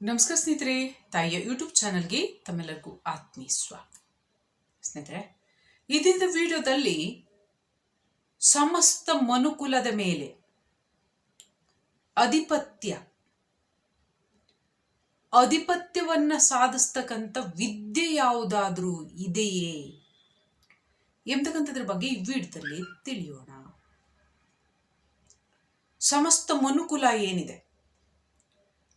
ನಮಸ್ಕಾರ ಸ್ನೇಹಿತರೆ, ತಾಯಿಯ ಯೂಟ್ಯೂಬ್ ಚಾನಲ್ಗೆ ತಮ್ಮೆಲ್ಲರಿಗೂ ಆತ್ಮೀಯ ಸ್ವಾಗತ. ಸ್ನೇಹಿತರೆ ಇದಿಂದ ವಿಡಿಯೋದಲ್ಲಿ ಸಮಸ್ತ ಮನುಕುಲದ ಮೇಲೆ ಅಧಿಪತ್ಯ, ಅಧಿಪತ್ಯವನ್ನ ಸಾಧಿಸ್ತಕ್ಕಂಥ ವಿದ್ಯೆ ಯಾವುದಾದ್ರೂ ಇದೆಯೇ? ಎಂಬತಕ್ಕಂಥದ್ರ ಬಗ್ಗೆ ಈ ವಿಡಿಯೋದಲ್ಲಿ ತಿಳಿಯೋಣ. ಸಮಸ್ತ ಮನುಕುಲ ಏನಿದೆ?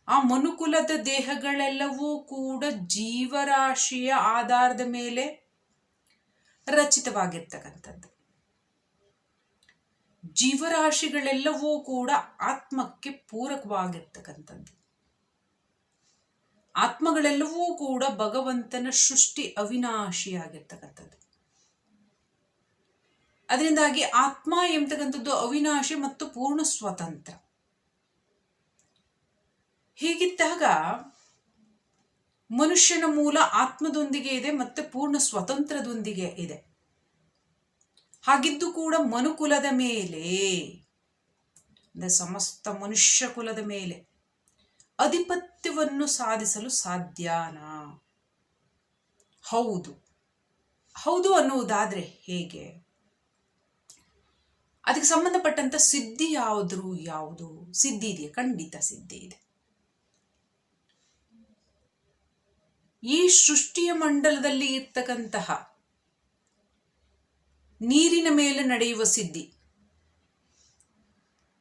ಆ ಮನುಕುಲದ ದೇಹಗಳೆಲ್ಲವೂ ಕೂಡ ಜೀವರಾಶಿಯ ಆಧಾರದ ಮೇಲೆ ರಚಿತವಾಗಿರ್ತಕ್ಕಂಥದ್ದು. ಜೀವರಾಶಿಗಳೆಲ್ಲವೂ ಕೂಡ ಆತ್ಮಕ್ಕೆ ಪೂರಕವಾಗಿರ್ತಕ್ಕಂಥದ್ದು. ಆತ್ಮಗಳೆಲ್ಲವೂ ಕೂಡ ಭಗವಂತನ ಸೃಷ್ಟಿ ಅವಿನಾಶಿಯಾಗಿರ್ತಕ್ಕಂಥದ್ದು. ಅದರಿಂದಾಗಿ ಆತ್ಮ ಎಂಬತಕ್ಕಂಥದ್ದು ಅವಿನಾಶಿ ಮತ್ತು ಪೂರ್ಣ ಸ್ವತಂತ್ರ. ಹೀಗಿದ್ದಾಗ ಮನುಷ್ಯನ ಮೂಲ ಆತ್ಮದೊಂದಿಗೆ ಇದೆ ಮತ್ತೆ ಪೂರ್ಣ ಸ್ವತಂತ್ರದೊಂದಿಗೆ ಇದೆ. ಹಾಗಿದ್ದು ಕೂಡ ಮನುಕುಲದ ಮೇಲೆ ಸಮಸ್ತ ಮನುಷ್ಯ ಕುಲದ ಮೇಲೆ ಅಧಿಪತ್ಯವನ್ನು ಸಾಧಿಸಲು ಸಾಧ್ಯನಾ? ಹೌದು. ಹೌದು ಅನ್ನುವುದಾದ್ರೆ ಹೇಗೆ? ಅದಕ್ಕೆ ಸಂಬಂಧಪಟ್ಟಂತ ಸಿದ್ಧಿ ಯಾವುದು ಯಾವುದು? ಸಿದ್ಧಿ ಇದೆಯಾ? ಖಂಡಿತ ಸಿದ್ಧಿ ಇದೆ. ಈ ಸೃಷ್ಟಿಯ ಮಂಡಲದಲ್ಲಿ ಇರ್ತಕ್ಕಂತಹ ನೀರಿನ ಮೇಲೆ ನಡೆಯುವ ಸಿದ್ಧಿ.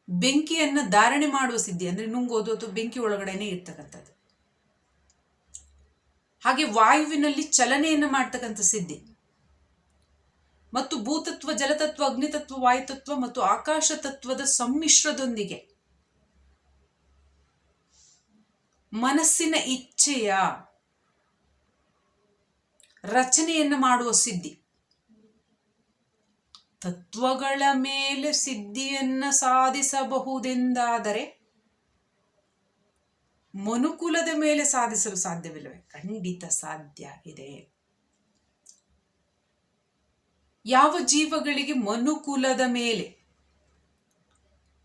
ಬೆಂಕಿಯನ್ನ ಧಾರಣೆ ಮಾಡುವ ಸಿದ್ಧಿ. ಅಂದ್ರೆ ನುಂಗೋದು ಅಥವಾ ಬೆಂಕಿ ಒಳಗಡೆನೆ ಇರ್ತಕ್ಕಂಥದ್ದು. ಹಾಗೆ ವಾಯುವಿನಲ್ಲಿ ಚಲನೆಯನ್ನು ಮಾಡ್ತಕ್ಕಂಥ ಸಿದ್ಧಿ. ಮತ್ತು ಭೂತತ್ವ, ಜಲತತ್ವ, ಅಗ್ನಿತತ್ವ, ವಾಯುತತ್ವ ಮತ್ತು ಆಕಾಶ ತತ್ವದ ಸಮ್ಮಿಶ್ರದೊಂದಿಗೆ ಮನಸ್ಸಿನ ಇಚ್ಛೆಯ ರಚನೆಯನ್ನು ಮಾಡುವ ಸಿದ್ಧಿ. ತತ್ವಗಳ ಮೇಲೆ ಸಿದ್ಧಿಯನ್ನು ಸಾಧಿಸಬಹುದೆಂದಾದರೆ ಮನುಕುಲದ ಮೇಲೆ ಸಾಧಿಸಲು ಸಾಧ್ಯವಿಲ್ಲವೇ? ಖಂಡಿತ ಸಾಧ್ಯ ಇದೆ. ಯಾವ ಜೀವಗಳಿಗೆ ಮನುಕುಲದ ಮೇಲೆ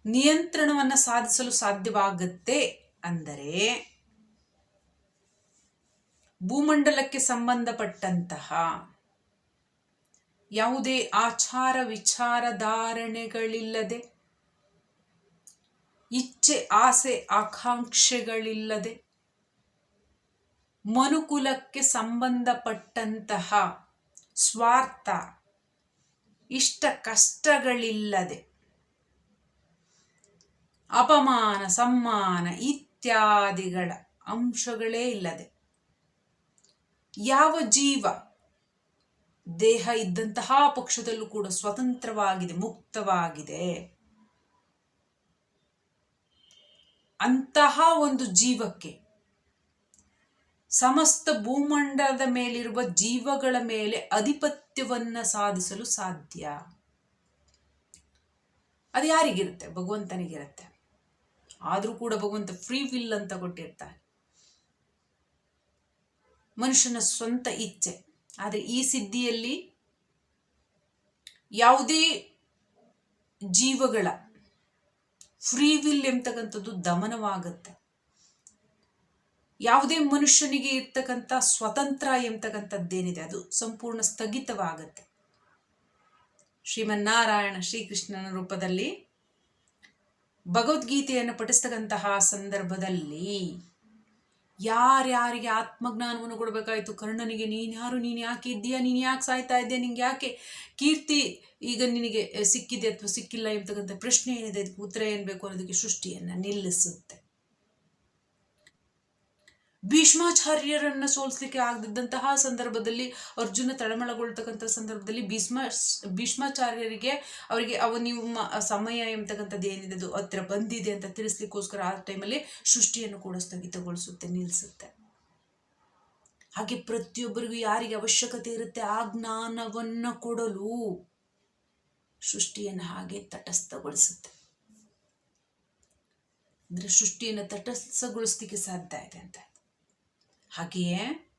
ನಿಯಂತ್ರಣವನ್ನು ಸಾಧಿಸಲು ಸಾಧ್ಯವಾಗುತ್ತೆ ಅಂದರೆ ಭೂಮಂಡಲಕ್ಕೆ ಸಂಬಂಧಪಟ್ಟಂತಹ ಯಾವುದೇ ಆಚಾರ ವಿಚಾರ ಧಾರಣೆಗಳಿಲ್ಲದೆ, ಇಚ್ಛೆ, ಆಸೆ, ಆಕಾಂಕ್ಷೆಗಳಿಲ್ಲದೆ ಮನುಕುಲಕ್ಕೆ ಸಂಬಂಧಪಟ್ಟಂತಹ ಸ್ವಾರ್ಥ, ಇಷ್ಟ ಕಷ್ಟಗಳಿಲ್ಲದೆ, ಅಪಮಾನ, ಸಮ್ಮಾನ ಇತ್ಯಾದಿಗಳ ಅಂಶಗಳೇ ಇಲ್ಲದೆ ಯಾವ ಜೀವ ದೇಹ ಇದ್ದಂತಹ ಪಕ್ಷದಲ್ಲೂ ಕೂಡ ಸ್ವತಂತ್ರವಾಗಿದೆ, ಮುಕ್ತವಾಗಿದೆ. ಅಂತಹ ಒಂದು ಜೀವಕ್ಕೆ ಸಮಸ್ತ ಭೂಮಂಡಲದ ಮೇಲಿರುವ ಜೀವಗಳ ಮೇಲೆ ಅಧಿಪತ್ಯವನ್ನ ಸಾಧಿಸಲು ಸಾಧ್ಯ. ಅದು ಯಾರಿಗಿರುತ್ತೆ? ಭಗವಂತನಿಗಿರುತ್ತೆ. ಆದರೂ ಕೂಡ ಭಗವಂತ ಫ್ರೀ ವಿಲ್ ಅಂತ ಕೊಟ್ಟಿರ್ತಾರೆ. ಮನುಷ್ಯನ ಸ್ವಂತ ಇಚ್ಛೆ. ಆದರೆ ಈ ಸಿದ್ಧಿಯಲ್ಲಿ ಯಾವುದೇ ಜೀವಗಳ ಫ್ರೀ ವಿಲ್ ಎಂಬತಕ್ಕಂಥದ್ದು ದಮನವಾಗುತ್ತೆ. ಯಾವುದೇ ಮನುಷ್ಯನಿಗೆ ಇರ್ತಕ್ಕಂಥ ಸ್ವತಂತ್ರ ಎಂಬತಕ್ಕಂಥದ್ದೇನಿದೆ ಅದು ಸಂಪೂರ್ಣ ಸ್ಥಗಿತವಾಗುತ್ತೆ. ಶ್ರೀಮನ್ನಾರಾಯಣ ಶ್ರೀಕೃಷ್ಣನ ರೂಪದಲ್ಲಿ ಭಗವದ್ಗೀತೆಯನ್ನು ಪಠಿಸ್ತಕ್ಕಂತಹ ಸಂದರ್ಭದಲ್ಲಿ ಯಾರ್ಯಾರಿಗೆ ಆತ್ಮಜ್ಞಾನವನ್ನು ಕೊಡಬೇಕಾಯ್ತು? ಕರ್ಣನಿಗೆ, ನೀನು ಯಾರು? ನೀನು ಯಾಕೆ ಇದ್ದೀಯಾ? ನೀನು ಯಾಕೆ ಸಾಯ್ತಾ ಇದ್ದೀಯ? ನಿನಗೆ ಯಾಕೆ ಕೀರ್ತಿ ಈಗ ನಿನಗೆ ಸಿಕ್ಕಿದೆ ಅಥವಾ ಸಿಕ್ಕಿಲ್ಲ? ಎಂಬತಕ್ಕಂಥ ಪ್ರಶ್ನೆ ಏನಿದೆ? ಉತ್ತರ ಏನು ಬೇಕು ಅನ್ನೋದಕ್ಕೆ ಸೃಷ್ಟಿಯನ್ನು ನಿಲ್ಲಿಸುತ್ತೆ. ಭೀಷ್ಮಾಚಾರ್ಯರನ್ನು ಸೋಲಿಸ್ಲಿಕ್ಕೆ ಆಗದಿದ್ದಂತಹ ಸಂದರ್ಭದಲ್ಲಿ ಅರ್ಜುನ ತಳಮಳಗೊಳ್ತಕ್ಕಂಥ ಸಂದರ್ಭದಲ್ಲಿ ಭೀಷ್ಮ ಭೀಷ್ಮಾಚಾರ್ಯರಿಗೆ ಅವರಿಗೆ, ಅವ ನಿಮ್ಮ ಸಮಯ ಎಂಬತಕ್ಕಂಥದ್ದು ಏನಿದೆ, ಅದು ಹತ್ರ ಬಂದಿದೆ ಅಂತ ತಿಳಿಸ್ಲಿಕ್ಕೋಸ್ಕರ ಆ ಟೈಮಲ್ಲಿ ಸೃಷ್ಟಿಯನ್ನು ಕೂಡ ಸ್ಥಗಿತಗೊಳಿಸುತ್ತೆ ನಿಲ್ಲಿಸುತ್ತೆ ಹಾಗೆ ಪ್ರತಿಯೊಬ್ಬರಿಗೂ ಯಾರಿಗೆ ಅವಶ್ಯಕತೆ ಇರುತ್ತೆ, ಆ ಜ್ಞಾನವನ್ನು ಕೊಡಲು ಸೃಷ್ಟಿಯನ್ನು ಹಾಗೆ ತಟಸ್ಥಗೊಳಿಸುತ್ತೆ. ಅಂದರೆ ಸೃಷ್ಟಿಯನ್ನು ತಟಸ್ಥಗೊಳಿಸ್ಲಿಕ್ಕೆ ಸಾಧ್ಯ ಇದೆ ಅಂತ. ಹಾಗೆಯೇ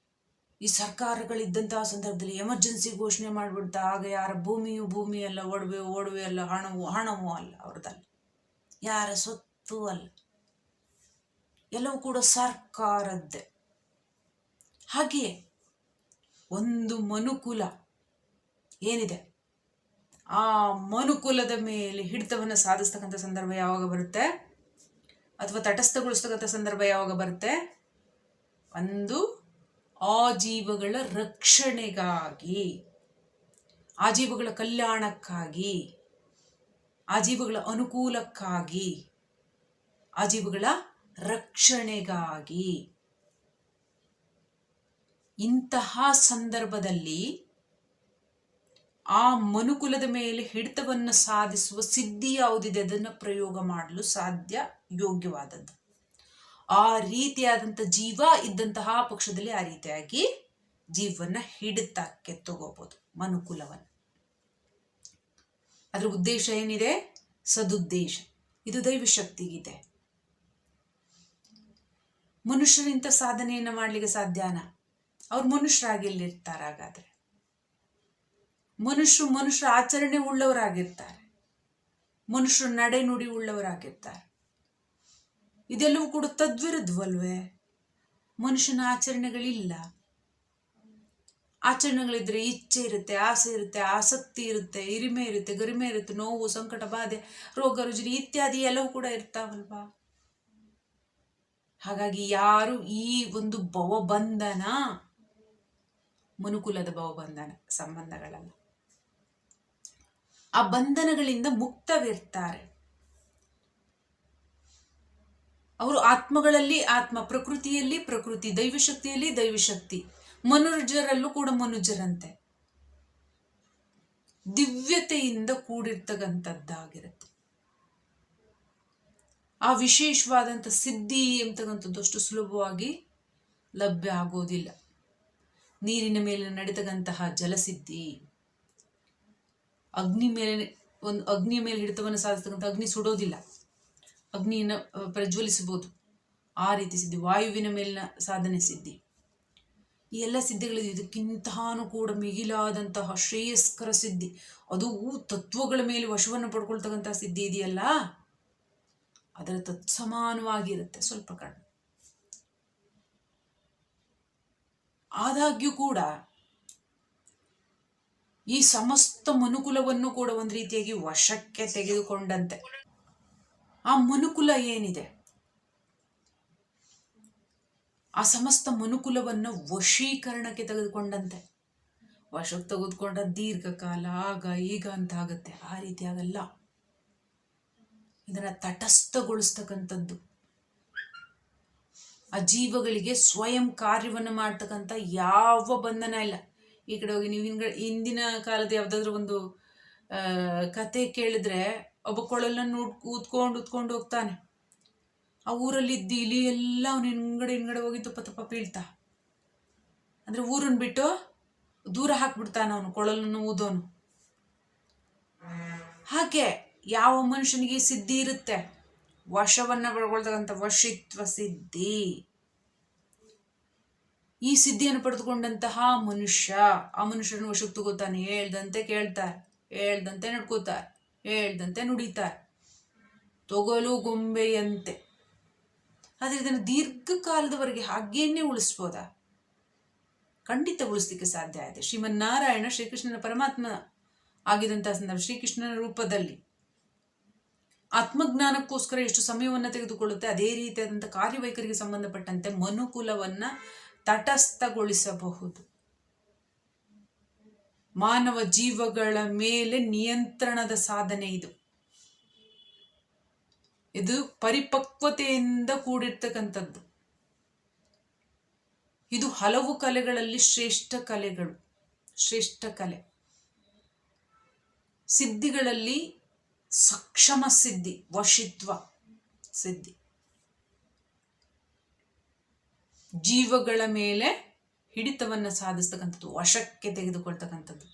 ಈ ಸರ್ಕಾರಗಳಿದ್ದಂತಹ ಸಂದರ್ಭದಲ್ಲಿ ಎಮರ್ಜೆನ್ಸಿ ಘೋಷಣೆ ಮಾಡಿಬಿಡ್ತಾ, ಆಗ ಯಾರ ಭೂಮಿಯು ಭೂಮಿ ಅಲ್ಲ ಒಡವೆ ಒಡವೆ ಅಲ್ಲ ಹಣವು ಹಣವೂ ಅಲ್ಲ ಅವ್ರದ್ದಲ್ಲ. ಯಾರ ಸೊತ್ತು ಅಲ್ಲ. ಎಲ್ಲವೂ ಕೂಡ ಸರ್ಕಾರದ್ದೇ. ಹಾಗೆಯೇ ಒಂದು ಮನುಕುಲ ಏನಿದೆ? ಆ ಮನುಕುಲದ ಮೇಲೆ ಹಿಡಿತವನ್ನು ಸಾಧಿಸ್ತಕ್ಕಂಥ ಸಂದರ್ಭ ಯಾವಾಗ ಬರುತ್ತೆ? ಅಥವಾ ತಟಸ್ಥಗೊಳಿಸ್ತಕ್ಕಂಥ ಸಂದರ್ಭ ಯಾವಾಗ ಬರುತ್ತೆ? ಒಂದು ಆ ಜೀವಗಳ ರಕ್ಷಣೆಗಾಗಿ, ಆ ಜೀವಗಳ ಕಲ್ಯಾಣಕ್ಕಾಗಿ, ಆ ಜೀವಗಳ ಅನುಕೂಲಕ್ಕಾಗಿ, ಆ ಜೀವಗಳ ರಕ್ಷಣೆಗಾಗಿ ಇಂತಹ ಸಂದರ್ಭದಲ್ಲಿ ಆ ಮನುಕುಲದ ಮೇಲೆ ಹಿಡಿತವನ್ನು ಸಾಧಿಸುವ ಸಿದ್ಧಿ ಯಾವುದಿದೆ? ಅದನ್ನು ಪ್ರಯೋಗ ಮಾಡಲು ಸಾಧ್ಯ ಯೋಗ್ಯವಾದದ್ದು. ಆ ರೀತಿಯಾದಂಥ ಜೀವ ಇದ್ದಂತಹ ಪಕ್ಷದಲ್ಲಿ ಆ ರೀತಿಯಾಗಿ ಜೀವವನ್ನ ಹಿಡಿತ ತಗೋಬಹುದು ಮನುಕುಲವನ್ನು. ಅದರ ಉದ್ದೇಶ ಏನಿದೆ? ಸದುದ್ದೇಶ. ಇದು ದೈವ ಶಕ್ತಿಗಿದೆ. ಮನುಷ್ಯರಿಂತ ಸಾಧನೆಯನ್ನು ಮಾಡ್ಲಿಕ್ಕೆ ಸಾಧ್ಯನಾ? ಅವ್ರು ಮನುಷ್ಯರಾಗಿ ಎಲ್ಲಿರ್ತಾರೆ ಹಾಗಾದ್ರೆ? ಮನುಷ್ಯರು ಮನುಷ್ಯರ ಆಚರಣೆ ಉಳ್ಳವರಾಗಿರ್ತಾರೆ. ಮನುಷ್ಯರು ನಡೆ ನುಡಿ ಉಳ್ಳವರಾಗಿರ್ತಾರೆ. ಇದೆಲ್ಲವೂ ಕೂಡ ತದ್ವಿರುದ್ಧವಲ್ವೇ? ಮನುಷ್ಯನ ಆಚರಣೆಗಳಿಲ್ಲ. ಆಚರಣೆಗಳಿದ್ರೆ ಇಚ್ಛೆ ಇರುತ್ತೆ, ಆಸೆ ಇರುತ್ತೆ, ಆಸಕ್ತಿ ಇರುತ್ತೆ ಇರಿಮೆ ಇರುತ್ತೆ, ಗರಿಮೆ ಇರುತ್ತೆ, ನೋವು, ಸಂಕಟ, ಬಾಧೆ, ರೋಗ, ರುಜಿನಿ ಇತ್ಯಾದಿ ಎಲ್ಲವೂ ಕೂಡ ಇರ್ತಾವಲ್ವಾ? ಹಾಗಾಗಿ ಯಾರು ಈ ಒಂದು ಭವಬಂಧನ, ಮನುಕುಲದ ಭವಬಂಧನ, ಸಂಬಂಧಗಳಲ್ಲ. ಆ ಬಂಧನಗಳಿಂದ ಮುಕ್ತವಿರ್ತಾರೆ. ಅವರು ಆತ್ಮಗಳಲ್ಲಿ, ಆತ್ಮ ಪ್ರಕೃತಿಯಲ್ಲಿ, ಪ್ರಕೃತಿ ದೈವಶಕ್ತಿಯಲ್ಲಿ ದೈವಶಕ್ತಿ. ಮನುಜರಲ್ಲೂ ಕೂಡ ಮನುಜರಂತೆ. ದಿವ್ಯತೆಯಿಂದ ಕೂಡಿರ್ತಕ್ಕಂಥದ್ದಾಗಿರುತ್ತೆ. ಆ ವಿಶೇಷವಾದಂಥ ಸಿದ್ಧಿ ಎಂತಕ್ಕಂಥದ್ದು ಅಷ್ಟು ಸುಲಭವಾಗಿ ಲಭ್ಯ ಆಗೋದಿಲ್ಲ. ನೀರಿನ ಮೇಲೆ ನಡೆತಕ್ಕಂತಹ ಜಲಸಿದ್ಧಿ, ಅಗ್ನಿ ಮೇಲೆ, ಒಂದು ಅಗ್ನಿಯ ಮೇಲೆ ಹಿಡಿತವನ್ನು ಸಾಧಿಸ್ತಕ್ಕಂಥ ಅಗ್ನಿ ಸುಡೋದಿಲ್ಲ. ಅಗ್ನಿಯನ್ನು ಪ್ರಜ್ವಲಿಸಬಹುದು. ಆ ರೀತಿ ಸಿದ್ಧಿ, ವಾಯುವಿನ ಮೇಲಿನ ಸಾಧನೆ ಸಿದ್ಧಿ. ಈ ಎಲ್ಲ ಸಿದ್ಧಿಗಳಿದೆ ಇದಕ್ಕಿಂತಾನು ಕೂಡ ಮಿಗಿಲಾದಂತಹ ಶ್ರೇಯಸ್ಕರ ಸಿದ್ಧಿ. ಅದು ತತ್ವಗಳ ಮೇಲೆ ವಶವನ್ನು ಪಡ್ಕೊಳ್ತಕ್ಕಂತಹ ಸಿದ್ಧಿ ಇದೆಯಲ್ಲ? ಅದರ ತತ್ಸಮಾನವಾಗಿರುತ್ತೆ ಸ್ವಲ್ಪ ಕಡಿಮೆ ಆದಾಗ್ಯೂ ಕೂಡ ಈ ಸಮಸ್ತ ಮನುಕುಲವನ್ನು ಕೂಡ ಒಂದು ರೀತಿಯಾಗಿ ವಶಕ್ಕೆ ತೆಗೆದುಕೊಂಡಂತೆ. ಆ ಮನುಕುಲ ಏನಿದೆ? ಆ ಸಮಸ್ತ ಮನುಕುಲವನ್ನು ವಶೀಕರಣಕ್ಕೆ ತೆಗೆದುಕೊಂಡಂತೆ. ವಶಕ್ಕೆ ತೆಗೆದುಕೊಂಡ ದೀರ್ಘಕಾಲ, ಆಗ, ಈಗ ಅಂತ ಆಗುತ್ತೆ. ಆ ರೀತಿ ಆಗಲ್ಲ. ಇದನ್ನ ತಟಸ್ಥಗೊಳಿಸ್ತಕ್ಕಂಥದ್ದು. ಆ ಜೀವಗಳಿಗೆ ಸ್ವಯಂ ಕಾರ್ಯವನ್ನು ಮಾಡ್ತಕ್ಕಂಥ ಯಾವ ಬಂಧನ ಇಲ್ಲ. ಈ ಕಡೆ ಹೋಗಿ ನೀವು ಹಿಂದಿನ ಕಾಲದ ಯಾವುದಾದ್ರೂ ಒಂದು ಕತೆ ಕೇಳಿದ್ರೆ ಒಬ್ಬ ಕೊಳಲನ್ನು ಕೂತ್ಕೊಂಡು ಉತ್ಕೊಂಡು ಹೋಗ್ತಾನೆ. ಆ ಊರಲ್ಲಿ ಇದ್ದು ಇಲಿ ಎಲ್ಲ ಅವನು ಹಿಂಗಡೆ ಹಿಂಗಡೆ ಹೋಗಿ ತುಪ್ಪ ತುಪ್ಪ ಬೀಳ್ತಾ ಅಂದರೆ ಊರನ್ನು ಬಿಟ್ಟು ದೂರ ಹಾಕ್ಬಿಡ್ತಾನೆ ಅವನು, ಕೊಳಲನ್ನು ಊದೋನು. ಹಾಗೆ ಯಾವ ಮನುಷ್ಯನಿಗೆ ಸಿದ್ಧಿ ಇರುತ್ತೆ? ವಶವನ್ನ ಪಡ್ಕೊಳ್ತಕ್ಕಂಥ ವಶಿತ್ವ ಸಿದ್ಧಿ. ಈ ಸಿದ್ಧಿಯನ್ನು ಪಡೆದುಕೊಂಡಂತಹ ಮನುಷ್ಯ ಆ ಮನುಷ್ಯನ ವಶಕ್ಕೆ ತಗೋತಾನೆ. ಹೇಳ್ದಂತೆ ಕೇಳ್ತಾರೆ ಹೇಳ್ದಂತೆ ನಡ್ಕೋತಾರೆ ಹೇಳ್ದಂತೆ ನುಡಿತಾರೆ. ತೊಗಲು ಗೊಂಬೆಯಂತೆ. ಆದರೆ ಇದನ್ನು ದೀರ್ಘಕಾಲದವರೆಗೆ ಹಾಗೇನೆ ಉಳಿಸ್ಬೋದಾ? ಖಂಡಿತ ಉಳಿಸ್ಲಿಕ್ಕೆ ಸಾಧ್ಯ ಆಯಿತು ಶ್ರೀಮನ್ನಾರಾಯಣ ಶ್ರೀಕೃಷ್ಣನ ಪರಮಾತ್ಮ ಆಗಿದಂತಹ ಸಂದರ್ಭ ಶ್ರೀಕೃಷ್ಣನ ರೂಪದಲ್ಲಿ ಆತ್ಮಜ್ಞಾನಕ್ಕೋಸ್ಕರ ಎಷ್ಟು ಸಮಯವನ್ನು ತೆಗೆದುಕೊಳ್ಳುತ್ತೆ, ಅದೇ ರೀತಿಯಾದಂಥ ಕಾರ್ಯವೈಖರಿಗೆ ಸಂಬಂಧಪಟ್ಟಂತೆ ಮನುಕುಲವನ್ನ ತಟಸ್ಥಗೊಳಿಸಬಹುದು. ಮಾನವ ಜೀವಗಳ ಮೇಲೆ ನಿಯಂತ್ರಣದ ಸಾಧನೆ ಇದು. ಇದು ಪರಿಪಕ್ವತೆಯಿಂದ ಕೂಡಿರ್ತಕ್ಕಂಥದ್ದು. ಇದು ಹಲವು ಕಲೆಗಳಲ್ಲಿ ಶ್ರೇಷ್ಠ ಕಲೆಗಳು, ಶ್ರೇಷ್ಠ ಕಲೆ. ಸಿದ್ಧಿಗಳಲ್ಲಿ ಸಕ್ಷಮ ಸಿದ್ಧಿ, ವಶಿತ್ವ ಸಿದ್ಧಿ. ಜೀವಗಳ ಮೇಲೆ ಹಿಡಿತವನ್ನು ಸಾಧಿಸ್ತಕ್ಕಂಥದ್ದು, ವಶಕ್ಕೆ ತೆಗೆದುಕೊಳ್ತಕ್ಕಂಥದ್ದು.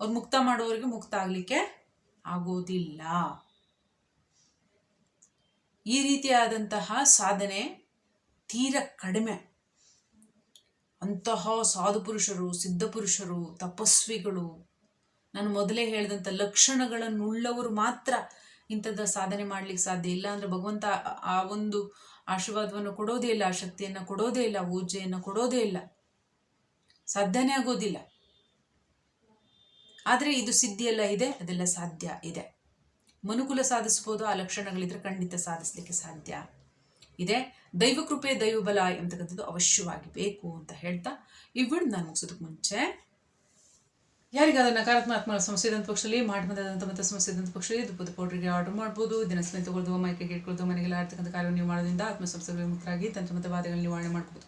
ಅವ್ರು ಮುಕ್ತ ಮಾಡುವವರಿಗೆ ಮುಕ್ತ ಆಗಲಿಕ್ಕೆ ಆಗೋದಿಲ್ಲ. ಈ ರೀತಿಯಾದಂತಹ ಸಾಧನೆ ತೀರ ಕಡಿಮೆ. ಅಂತಹ ಸಾಧುಪುರುಷರು ಸಿದ್ಧ ಪುರುಷರು, ತಪಸ್ವಿಗಳು, ನಾನು ಮೊದಲೇ ಹೇಳಿದಂಥ ಲಕ್ಷಣಗಳನ್ನುಳ್ಳವರು ಮಾತ್ರ ಇಂಥದ್ದು ಸಾಧನೆ ಮಾಡ್ಲಿಕ್ಕೆ ಸಾಧ್ಯ ಇಲ್ಲ ಅಂದರೆ ಭಗವಂತ ಆ- ಆ ಒಂದು ಆಶೀರ್ವಾದವನ್ನು ಕೊಡೋದೇ ಇಲ್ಲ ಆ ಶಕ್ತಿಯನ್ನು ಕೊಡೋದೇ ಇಲ್ಲ ಪೂಜೆಯನ್ನು ಕೊಡೋದೇ ಇಲ್ಲ. ಸಾಧ್ಯನೇ ಆಗೋದಿಲ್ಲ. ಆದರೆ ಇದು ಸಿದ್ಧಿಯೆಲ್ಲ ಇದೆ, ಅದೆಲ್ಲ ಸಾಧ್ಯ ಇದೆ. ಮನುಕುಲ ಸಾಧಿಸ್ಬೋದು, ಆ ಲಕ್ಷಣಗಳಿದ್ರೆ ಖಂಡಿತ ಸಾಧಿಸಲಿಕ್ಕೆ ಸಾಧ್ಯ ಇದೆ. ದೈವ ಕೃಪೆ, ದೈವ ಬಲ ಎಂತಕ್ಕಂಥದ್ದು ಅವಶ್ಯವಾಗಿ ಬೇಕು ಅಂತ ಹೇಳ್ತಾ ಇವಳು ನಾನು ಮುಗಿಸೋದಕ್ಕೆ ಮುಂಚೆ ಯಾರಿಗಾದ ನಕಾರಾತ್ಮಕ ಸಮಸ್ಯೆ ಇದ್ದಂಥ ಪಕ್ಷದಲ್ಲಿ, ಮಾಡಿದಂಥ ಮತ್ತು ಸಮಸ್ಯೆ ಇದ್ದಂಥ ಪಕ್ಷದಲ್ಲಿ ದುಪ್ಪದ ಪೌಡ್ರಿಗೆ ಆರ್ಡರ್ ಮಾಡ್ಬೋದು. ದಿನ ಸ್ಮೆಲ್ ತಗೊಳ್ಳೋದು ಮೈಕೆ ಇಟ್ಕೊಳ್ಳೋದು ಮನೆಗೆಲ್ಲ ಆಡ್ತಕ್ಕಂಥ ಕಾರ್ಯವನ್ನು ನೀವು ಮಾಡೋದ್ರಿಂದ ಆತ್ಮ ಸಮಸ್ಯೆಗಳು ಮುಕ್ತರಾಗಿ ತಂತ್ರ ಮತ್ತು ಬಾಧೆಗಳನ್ನ ನಿವಾರಣೆ ಮಾಡ್ಬೋದು.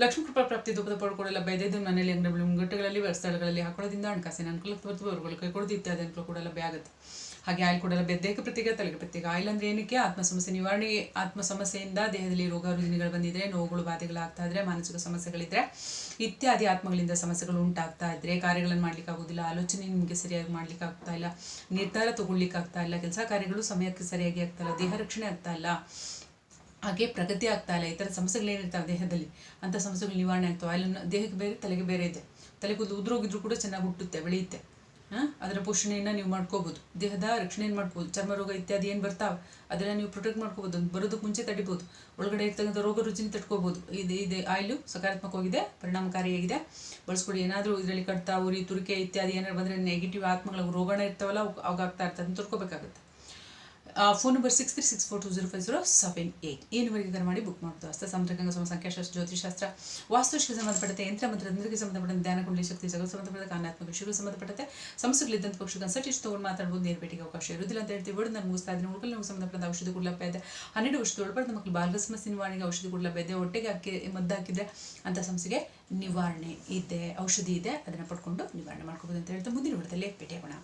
ಲಕ್ಷ್ಮೀ ಕೃಪಾ ಪ್ರಾಪ್ತಿ ದುಪ್ಪದ ಪೌಡರ್ ಕೊಡಲ್ಲ ಬೈದೈದು ಮನೆಯಲ್ಲಿ ಅಂಗಡಿ ಮುಂಗಟ್ಟುಗಳಲ್ಲಿ ಸ್ಥಳಗಳಲ್ಲಿ ಹಾಕೊಳ್ಳೋದಿಂದ ಹಣಕಾಸಿನ ಅನುಕೂಲ ಅವರುಗಳು ಕೈ ಕೊಡೋದು ಇತ್ಯಾದಿ ಅನುಕೂಲ ಕೂಡ ಲಭ್ಯ ಆಗುತ್ತೆ. ಹಾಗೆ ಆಯಿಲ್ ಕೂಡ ಬೆದ್ದೇಕ ಪ್ರತ್ಯೇಕ, ತಲೆಗೆ ಪ್ರತ್ಯೇಕ. ಆಯಿಲ್ ಅಂದ್ರೆ ಏನಕ್ಕೆ? ಆತ್ಮ ಸಮಸ್ಯೆ ನಿವಾರಣೆ, ಆತ್ಮ ಸಮಸ್ಯೆಯಿಂದ ದೇಹದಲ್ಲಿ ರೋಗ ರುಜಿನಗಳು ಬಂದಿದ್ರೆ, ನೋವುಗಳು, ಬಾಧೆಗಳಾಗ್ತಾ ಇದ್ರೆ, ಮಾನಸಿಕ ಸಮಸ್ಯೆಗಳಿದ್ರೆ ಇತ್ಯಾದಿ ಆತ್ಮಗಳಿಂದ ಸಮಸ್ಯೆಗಳು ಉಂಟಾಗ್ತಾ ಇದ್ರೆ ಕಾರ್ಯಗಳನ್ನು ಮಾಡ್ಲಿಕ್ಕೆ ಆಗೋದಿಲ್ಲ ಆಲೋಚನೆ ನಿಮಗೆ ಸರಿಯಾಗಿ ಮಾಡ್ಲಿಕ್ಕೆ ಆಗ್ತಾ ಇಲ್ಲ, ನಿರ್ಧಾರ ತಗೊಳ್ಲಿಕ್ಕೆ ಆಗ್ತಾ ಇಲ್ಲ, ಕೆಲಸ ಕಾರ್ಯಗಳು ಸಮಯಕ್ಕೆ ಸರಿಯಾಗಿ ಆಗ್ತಾ ಇಲ್ಲ, ದೇಹ ರಕ್ಷಣೆ ಆಗ್ತಾ ಇಲ್ಲ ಹಾಗೆ ಪ್ರಗತಿ ಆಗ್ತಾ ಇಲ್ಲ. ಈ ಥರ ಸಮಸ್ಯೆಗಳೇನಿರ್ತಾವೆ ದೇಹದಲ್ಲಿ? ಅಂಥ ಸಮಸ್ಯೆಗಳು ನಿವಾರಣೆ ಆಗ್ತವೆ. ಅಲ್ಲಿ ದೇಹಕ್ಕೆ ಬೇರೆ, ತಲೆಗೆ ಬೇರೆ ಇದೆ. ತಲೆ ಕೂದಲು ಉದುರೋಗಿದ್ರು ಕೂಡ ಚೆನ್ನಾಗಿ ಹುಟ್ಟುತ್ತೆ, ಬೆಳೆಯುತ್ತೆ. ಹಾಂ? ಅದರ ಪೋಷಣೆಯನ್ನು ನೀವು ಮಾಡ್ಕೋಬೋದು. ದೇಹದ ರಕ್ಷಣೆಯನ್ನು ಮಾಡ್ಬೋದು ಚರ್ಮ ರೋಗ ಇತ್ಯಾದಿ ಏನು ಬರ್ತಾವೆ ಅದನ್ನು ನೀವು ಪ್ರೊಟೆಕ್ಟ್ ಮಾಡ್ಕೋಬೋದು. ಬರೋದಕ್ಕೆ ಮುಂಚೆ ತಡಿಬೋದು. ಒಳಗಡೆ ಇರ್ತಕ್ಕಂಥ ರೋಗ ರುಚಿನ ತಡ್ಕೋಬೋದು ಇದು, ಇದೆ ಆಯಿಲು ಸಕಾರಾತ್ಮಕವಾಗಿದೆ, ಪರಿಣಾಮಕಾರಿಯಾಗಿದೆ. ಬಳಸ್ಕೊಡಿ. ಏನಾದರೂ ಇದರಲ್ಲಿ ಕಟ್ತಾ ಉರಿ, ತುರಿಕೆ ಇತ್ಯಾದಿ ಏನಾದ್ರು ಬಂದರೆ ನೆಗೆಟಿವ್ ಆತ್ಮಗಳ ರೋಗಣ ಇರ್ತಾವಲ್ಲ, ಅವು ಅವಾಗ ಆಗ್ತಾ ಇರ್ತದೆ. ತಡ್ಕೋಬೇಕಾಗುತ್ತೆ. Phone number six three six four two zero five zero seven eight ಏನುವರೆಗೆ ಕರೆ ಮಾಡಿ ಬುಕ್ ಮಾಡ್ತು ಹಸ್ತ ಸಾಂಪ್ರದಾಯಿಕ ಸಮ ಸಂಖ್ಯಾಶಾಸ್ತ್ರ ಜ್ಯೋತಿಷಾಸ್ತ್ರ ವಾಸ್ತುಶಿಗೆ ಸಂಬಂಧಪಟ್ಟಂತೆ ಯಂತ್ರ ಮಂತ್ರ ತಂತ್ರಕ್ಕೆ ಸಂಬಂಧಪಟ್ಟಂತೆ ಧ್ಯಾನ ಕುಂಡಲಿ ಶಕ್ತಿ ಜಗತ್ ಸಂಬಂಧಪಟ್ಟ ಕಾನಾತ್ಮಕ ವಿಷಯಗಳು ಸಂಬಂಧಪಟ್ಟಂತೆ ಸಮಸ್ಯೆಗಳಿದ್ದಂಥ ಪಕ್ಷ ಕನ್ಸಲ್ಟೇಷನ್ ತೊಗೊಂಡು ಮಾತಾಡ್ಬೋದು. ನೇರ ಭೇಟಿಗೆ ಅವಕಾಶ ಇರುವುದಿಲ್ಲ ಅಂತ ಹೇಳ್ತೀವಿ. ನಾನು ಮುಗಿಸ್ತಾ ಇದ್ದೀನಿ ಉಳ್ಕಲ್ಲಿ ನಮಗೆ ಸಂಬಂಧಪಟ್ಟಂತ ಔಷಧಿ ಕೂಡ ಲಭ್ಯ ಇದೆ. ಹನ್ನೆರಡು ವರ್ಷದ ಒಳಪಡೆದ ಮಕ್ಕಳು ಬಾಲ್ಯ ಸಮಸ್ಯೆ ನಿವಾರಣೆಗೆ ಔಷಧಿ ಕೂಡ ಲಭ್ಯ ಇದೆ. ಹೊಟ್ಟೆಗೆ ಹಾಕಿ ಮದ್ದಾಕಿದ್ರೆ ಅಂತ ಸಮಸ್ಯೆಗೆ ನಿವಾರಣೆ ಇದೆ, ಔಷಧಿ ಇದೆ. ಅದನ್ನು ಪಡ್ಕೊಂಡು ನಿವಾರಣೆ ಮಾಡ್ಕೋಬೋದು ಅಂತ ಹೇಳ್ತಾ ಮುಂದಿನ ವಿಡಿಯೋದಲ್ಲಿ ಭೇಟಿಯಾಗೋಣ